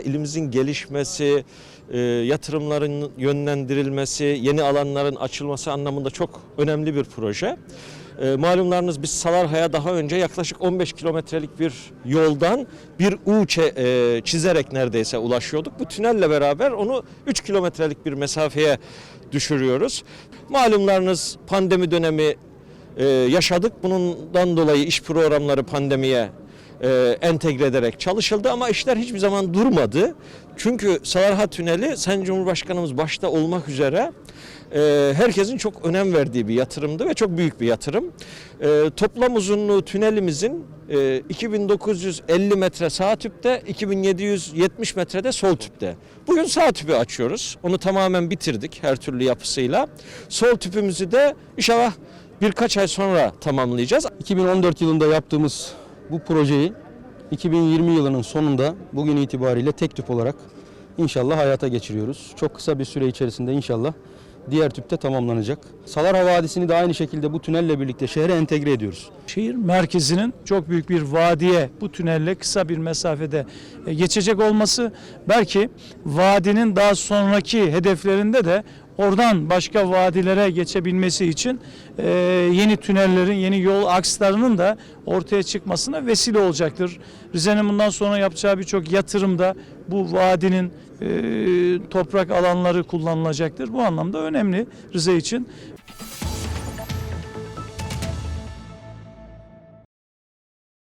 İlimizin gelişmesi, e, yatırımların yönlendirilmesi, yeni alanların açılması anlamında çok önemli bir proje. E, malumlarınız biz Salarha'ya daha önce yaklaşık 15 kilometrelik bir yoldan bir U e, çizerek neredeyse ulaşıyorduk. Bu tünelle beraber onu 3 kilometrelik bir mesafeye düşürüyoruz. Malumlarınız pandemi dönemi yaşadık. Bundan dolayı iş programları pandemiye e, entegre ederek çalışıldı ama işler hiçbir zaman durmadı. Çünkü Salarha Tüneli Sayın Cumhurbaşkanımız başta olmak üzere e, herkesin çok önem verdiği bir yatırımdı ve çok büyük bir yatırım. E, toplam uzunluğu tünelimizin e, 2950 metre sağ tüpte, 2770 metrede sol tüpte. Bugün sağ tüpü açıyoruz. Onu tamamen bitirdik her türlü yapısıyla. Sol tüpümüzü de inşallah birkaç ay sonra tamamlayacağız. 2014 yılında yaptığımız bu projeyi 2020 yılının sonunda bugün itibariyle tek tüp olarak inşallah hayata geçiriyoruz. Çok kısa bir süre içerisinde inşallah diğer tüpte tamamlanacak. Salarha Vadisi'ni de aynı şekilde bu tünelle birlikte şehre entegre ediyoruz. Şehir merkezinin çok büyük bir vadiye bu tünelle kısa bir mesafede e, geçecek olması belki vadinin daha sonraki hedeflerinde de oradan başka vadilere geçebilmesi için e, yeni tünellerin, yeni yol akslarının da ortaya çıkmasına vesile olacaktır. Rize'nin bundan sonra yapacağı birçok yatırımda bu vadinin e, toprak alanları kullanılacaktır. Bu anlamda önemli Rize için.